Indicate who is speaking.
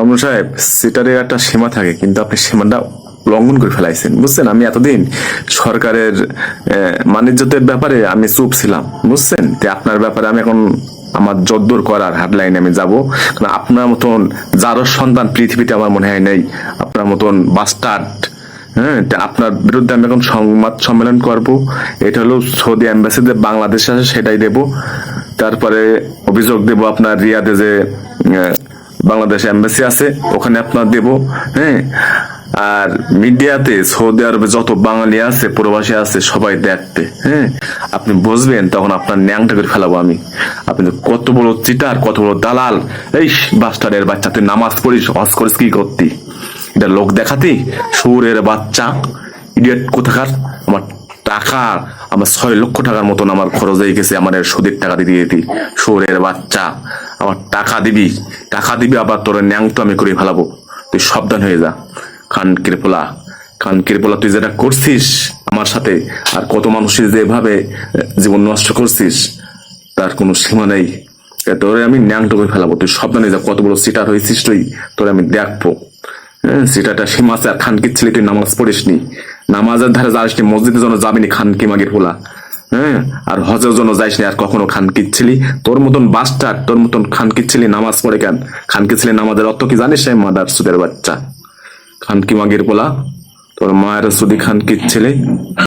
Speaker 1: কমল সাহেব সেটারই একটা সীমা থাকে, কিন্তু আপনি সীমাটা লঙ্ঘন করে ফেলাইছেন, বুঝছেন? আমি এতদিন সরকারের মানিজ্যতের ব্যাপারে আমি চুপ ছিলাম, বুঝছেন? তো আপনার ব্যাপারে আমি এখন আমার জদ্দুর করার হাটলাইনে আমি যাব। কারণ আপনার মতন যারও সন্তান পৃথিবীতে আমার মনে হয় নেই, আপনার মতন বাস্টার্ড হ্যাঁ? আপনার বিরুদ্ধে আমি এখন সংবাদ সম্মেলন করব। এটা হলো সৌদি অ্যাম্বাসিতে বাংলাদেশ আছে, সেটাই দেব। তারপরে অভিযোগ দেব আপনার রিয়াদে যে বাংলাদেশ এম্বাসি আছে, ওখানে আপনার দেব হ্যাঁ? আর মিডিয়াতে সৌদি আরবে যত বাঙালি আছে, প্রবাসী আছে, সবাই দেখতে হ্যাঁ? আপনি বুঝবেন, তখন আপনার ন্যাংটা করে ফেলাবো আমি। আপনি কত বড় চিটার কত বড় দালাল। এই বাস্টারের বাচ্চা, তুই নামাজ পড়িস, হজ করিস, কি করতি? এটা লোক দেখাতি? সুরের বাচ্চা ইডিয়েট কোথাকার? আমার টাকা, আমার ছয় লক্ষ টাকার মতন আমার খরচ হয়ে গেছে, আমার সুদের টাকা দিয়ে দিই সুরের বাচ্চা আমার টাকা দিবি টাকা দিবি, আবার তোর ন্যাংটো আমি করে ফেলাবো। তুই সাবধান হয়ে যা। খান কিরপোলা খান কিরপোলা, তুই যেটা করছিস আমার সাথে, আর কত মানুষের যেভাবে জীবন নষ্ট করছিস, তার কোনো সীমা নেই। তোরে আমি ন্যাংটো করে ফেলাবো। তুই সাবধানে যা, কত বড় সিটার হয়েছিস তুই, তোরে আমি দেখব। হ্যাঁ সিটাটা সীমা আছে, আর খানকির ছেলে, তুই নামাজ পড়িসনি। নামাজের ধারে যাসনি মসজিদের জন্য যাবিনি খানকি মাগির পোলা। হ্যাঁ? আর হজের জন্য যাইসনি আর কখনো খান কিচ্ছিলি তোর মতন বাস্টার তোর মতন খান কিচ্ছিলি নামাজ পড়ে কেন? খান কিচ্ছিলি নামাজের অর্থ কি জানিস সেই মাদার সুদের বাচ্চা? খানকি মাগির পোলা, তোর মায়ের সুদি খান ছেলে?